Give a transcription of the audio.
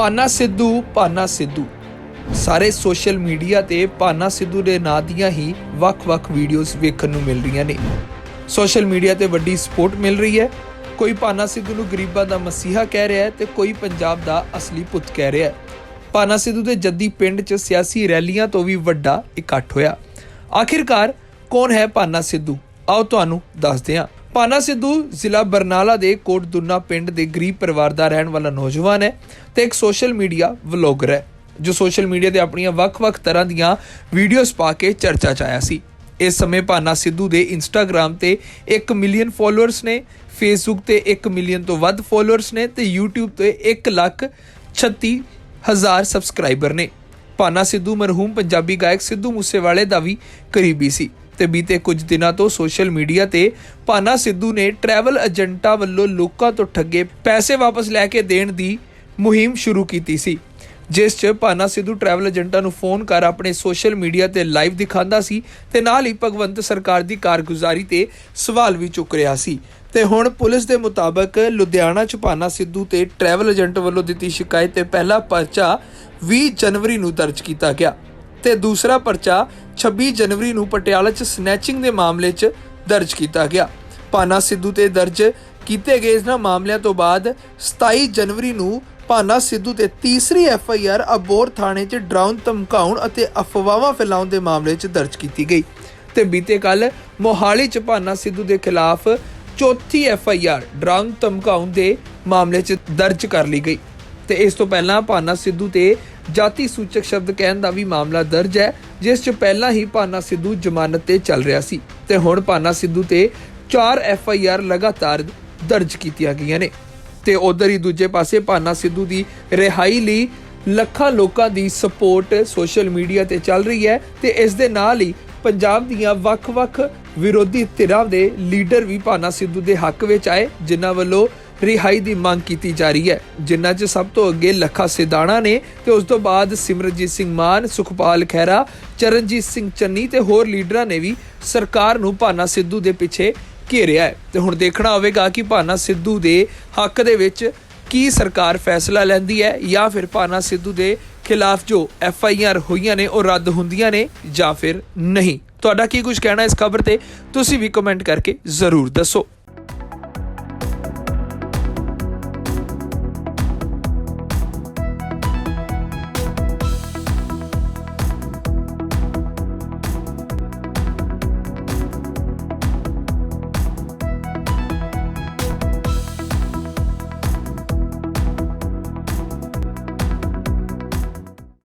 ਪਾਨਾ ਸਿੱਧੂ ਪਾਨਾ ਸਿੱਧੂ। ਸਾਰੇ ਸੋਸ਼ਲ ਮੀਡੀਆ ਤੇ ਪਾਨਾ ਸਿੱਧੂ ਦੇ ਨਾਂ ਦੀਆਂ ਹੀ ਵੱਖ-ਵੱਖ ਵੀਡੀਓਜ਼ ਵੇਖਣ ਨੂੰ ਮਿਲ ਰਹੀਆਂ ਨੇ। ਸੋਸ਼ਲ ਮੀਡੀਆ ਤੇ ਵੱਡੀ ਸਪੋਰਟ ਮਿਲ ਰਹੀ ਹੈ। ਕੋਈ ਪਾਨਾ ਸਿੱਧੂ ਨੂੰ ਗਰੀਬਾਂ ਦਾ ਮਸੀਹਾ ਕਹਿ ਰਿਹਾ ਹੈ ਤੇ ਕੋਈ ਪੰਜਾਬ ਦਾ ਅਸਲੀ ਪੁੱਤ ਕਹਿ ਰਿਹਾ ਹੈ। ਪਾਨਾ ਸਿੱਧੂ ਦੇ ਜੱਦੀ ਪਿੰਡ 'ਚ ਸਿਆਸੀ ਰੈਲੀਆਂ ਤੋਂ ਵੀ ਵੱਡਾ ਇਕੱਠ ਹੋਇਆ। ਆਖਿਰਕਾਰ ਕੌਣ ਹੈ ਪਾਨਾ ਸਿੱਧੂ? ਆਓ ਤੁਹਾਨੂੰ ਦੱਸਦੇ ਹਾਂ। ਪਾਨਾ ਸਿੱਧੂ ਜ਼ਿਲ੍ਹਾ ਬਰਨਾਲਾ ਦੇ ਕੋਟ ਦੁੰਨਾ ਪਿੰਡ ਦੇ ਗਰੀਬ ਪਰਿਵਾਰ ਦਾ ਰਹਿਣ ਵਾਲਾ ਨੌਜਵਾਨ ਹੈ ਤੇ ਇੱਕ ਸੋਸ਼ਲ ਮੀਡੀਆ ਵਲੌਗਰ ਹੈ, ਜੋ ਸੋਸ਼ਲ ਮੀਡੀਆ ਤੇ ਆਪਣੀਆਂ ਵੱਖ-ਵੱਖ ਤਰ੍ਹਾਂ ਦੀਆਂ ਵੀਡੀਓਜ਼ ਪਾ ਕੇ ਚਰਚਾ 'ਚ ਆਇਆ ਸੀ। ਇਸ ਸਮੇਂ ਪਾਨਾ ਸਿੱਧੂ ਦੇ ਇੰਸਟਾਗ੍ਰam ਤੇ 1 ਮਿਲੀਅਨ ਫਾਲੋਅਰਸ ਨੇ ਫੇਸਬੁੱਕ ਤੇ 1 ਮਿਲੀਅਨ ਤੋਂ ਵੱਧ ਫਾਲੋਅਰਸ ਨੇ ਤੇ YouTube ਤੇ 1 ਲੱਖ 36 ਹਜ਼ਾਰ ਸਬਸਕ੍ਰਾਈਬਰ ਨੇ। ਪਾਨਾ ਸਿੱਧੂ ਮਰਹੂਮ ਪੰਜਾਬੀ ਗਾਇਕ ਸਿੱਧੂ ਮੂਸੇਵਾਲੇ ਦਾ ਵੀ ਕਰੀਬੀ ਸੀ। ਤੇ ਬੀਤੇ ਕੁਝ ਦਿਨਾਂ ਤੋਂ ਸੋਸ਼ਲ ਮੀਡੀਆ ਤੇ ਭਾਨਾ ਸਿੱਧੂ ਨੇ ਟਰੈਵਲ ਏਜੰਟਾਂ ਵੱਲੋਂ ਲੋਕਾਂ ਤੋਂ ਠੱਗੇ ਪੈਸੇ ਵਾਪਸ ਲੈ ਕੇ ਦੇਣ ਦੀ ਮੁਹਿੰਮ ਸ਼ੁਰੂ ਕੀਤੀ ਸੀ, ਜਿਸ 'ਚ ਭਾਨਾ ਸਿੱਧੂ ਟਰੈਵਲ ਏਜੰਟਾਂ ਨੂੰ ਫੋਨ ਕਰ ਆਪਣੇ ਸੋਸ਼ਲ ਮੀਡੀਆ ਤੇ ਲਾਈਵ ਦਿਖਾਉਂਦਾ ਸੀ ਤੇ ਨਾਲ ਹੀ ਭਗਵੰਤ ਸਰਕਾਰ ਦੀ ਕਾਰਗੁਜ਼ਾਰੀ ਤੇ ਸਵਾਲ ਵੀ ਚੁੱਕ ਰਿਹਾ ਸੀ। ਤੇ ਹੁਣ ਪੁਲਿਸ ਦੇ ਮੁਤਾਬਕ ਲੁਧਿਆਣਾ 'ਚ ਭਾਨਾ ਸਿੱਧੂ ਤੇ ਟਰੈਵਲ ਏਜੰਟ ਵੱਲੋਂ ਦਿੱਤੀ ਸ਼ਿਕਾਇਤ ਤੇ ਪਹਿਲਾ ਪਰਚਾ 20 ਜਨਵਰੀ ਨੂੰ ਦਰਜ ਕੀਤਾ ਗਿਆ। ਤੇ ਦੂਸਰਾ ਪਰਚਾ 26 ਜਨਵਰੀ ਨੂੰ ਪਟਿਆਲਾ 'ਚ ਸਨੈਚਿੰਗ ਦੇ ਮਾਮਲੇ 'ਚ ਦਰਜ ਕੀਤਾ ਗਿਆ। ਪਾਨਾ ਸਿੱਧੂ ਤੇ ਦਰਜ ਕੀਤੇ ਗਏ ਇਹਨਾਂ ਮਾਮਲਿਆਂ ਤੋਂ ਬਾਅਦ 27 ਜਨਵਰੀ ਨੂੰ ਪਾਨਾ ਸਿੱਧੂ ਤੇ ਤੀਸਰੀ ਐਫ ਆਈ ਆਰ ਅਬੋਰ ਥਾਣੇ 'ਚ ਡਰਾਉਨ ਧਮਕਾਉਣ ਅਤੇ ਅਫਵਾਹਾਂ ਫੈਲਾਉਣ ਦੇ ਮਾਮਲੇ 'ਚ ਦਰਜ ਕੀਤੀ ਗਈ। ਤੇ ਬੀਤੇ ਕੱਲ ਮੋਹਾਲੀ 'ਚ ਪਾਨਾ ਸਿੱਧੂ ਦੇ ਖਿਲਾਫ ਚੌਥੀ ਐਫ ਆਈ ਆਰ ਡਰਾਉਨ ਧਮਕਾਉਣ ਦੇ ਮਾਮਲੇ 'ਚ ਦਰਜ ਕਰ ਲਈ ਗਈ। ਤੇ ਇਸ ਤੋਂ ਪਹਿਲਾਂ ਪਾਨਾ ਸਿੱਧੂ ਤੇ ਜਾਤੀ ਸੂਚਕ ਸ਼ਬਦ ਕਹਿਣ ਦਾ ਵੀ ਮਾਮਲਾ ਦਰਜ ਹੈ, ਜਿਸ 'ਚ ਪਹਿਲਾਂ ਹੀ ਭਾਨਾ ਸਿੱਧੂ ਜ਼ਮਾਨਤ ਤੇ ਚੱਲ ਰਿਹਾ ਸੀ ਤੇ ਹੁਣ ਭਾਨਾ ਸਿੱਧੂ ਤੇ 4 ਐਫ ਆਈ ਆਰ ਲਗਾਤਾਰ ਦਰਜ ਕੀਤੀਆਂ ਗਈਆਂ ਨੇ। ਤੇ ਉਧਰ ਹੀ ਦੂਜੇ ਪਾਸੇ ਭਾਨਾ ਸਿੱਧੂ ਦੀ ਰਿਹਾਈ ਲਈ ਲੱਖਾਂ ਲੋਕਾਂ ਦੀ ਸਪੋਰਟ ਸੋਸ਼ਲ ਮੀਡੀਆ ਤੇ ਚੱਲ ਰਹੀ ਹੈ ਤੇ ਇਸ ਦੇ ਨਾਲ ਹੀ ਪੰਜਾਬ ਦੀਆਂ ਵੱਖ-ਵੱਖ ਵਿਰੋਧੀ ਧਿਰਾਂ ਦੇ ਲੀਡਰ ਵੀ ਭਾਨਾ ਸਿੱਧੂ ਦੇ ਹੱਕ ਵਿੱਚ ਆਏ, ਜਿਨ੍ਹਾਂ ਵੱਲੋਂ ਰਿਹਾਈ ਦੀ ਮੰਗ ਕੀਤੀ ਜਾ ਰਹੀ ਹੈ। ਜਿਨ੍ਹਾਂ 'ਚ ਸਭ ਤੋਂ ਅੱਗੇ ਲੱਖਾ ਸਿਧਾਣਾ ਨੇ ਤੇ ਉਸ ਤੋਂ ਬਾਅਦ ਸਿਮਰਜੀਤ ਸਿੰਘ ਮਾਨ, ਸੁਖਪਾਲ ਖਹਿਰਾ, ਚਰਨਜੀਤ ਸਿੰਘ ਚੰਨੀ ਤੇ ਹੋਰ ਲੀਡਰਾਂ ਨੇ ਵੀ ਸਰਕਾਰ ਨੂੰ ਭਾਨਾ ਸਿੱਧੂ ਦੇ ਪਿੱਛੇ ਘੇਰਿਆ ਹੈ। ਤੇ ਹੁਣ ਦੇਖਣਾ ਹੋਵੇਗਾ ਕਿ ਭਾਨਾ ਸਿੱਧੂ ਦੇ ਹੱਕ ਦੇ ਵਿੱਚ ਕੀ ਸਰਕਾਰ ਫੈਸਲਾ ਲੈਂਦੀ ਹੈ ਜਾਂ ਫਿਰ ਭਾਨਾ ਸਿੱਧੂ ਦੇ ਖਿਲਾਫ ਜੋ ਐਫ ਆਈ ਆਰ ਹੋਈਆਂ ਨੇ ਉਹ ਰੱਦ ਹੁੰਦੀਆਂ ਨੇ ਜਾਂ ਫਿਰ ਨਹੀਂ। ਤੁਹਾਡਾ ਕੀ ਕੁਝ ਕਹਿਣਾ ਇਸ ਖਬਰ ਤੇ? ਤੁਸੀਂ ਵੀ ਕਮੈਂਟ ਕਰਕੇ ਜ਼ਰੂਰ ਦੱਸੋ।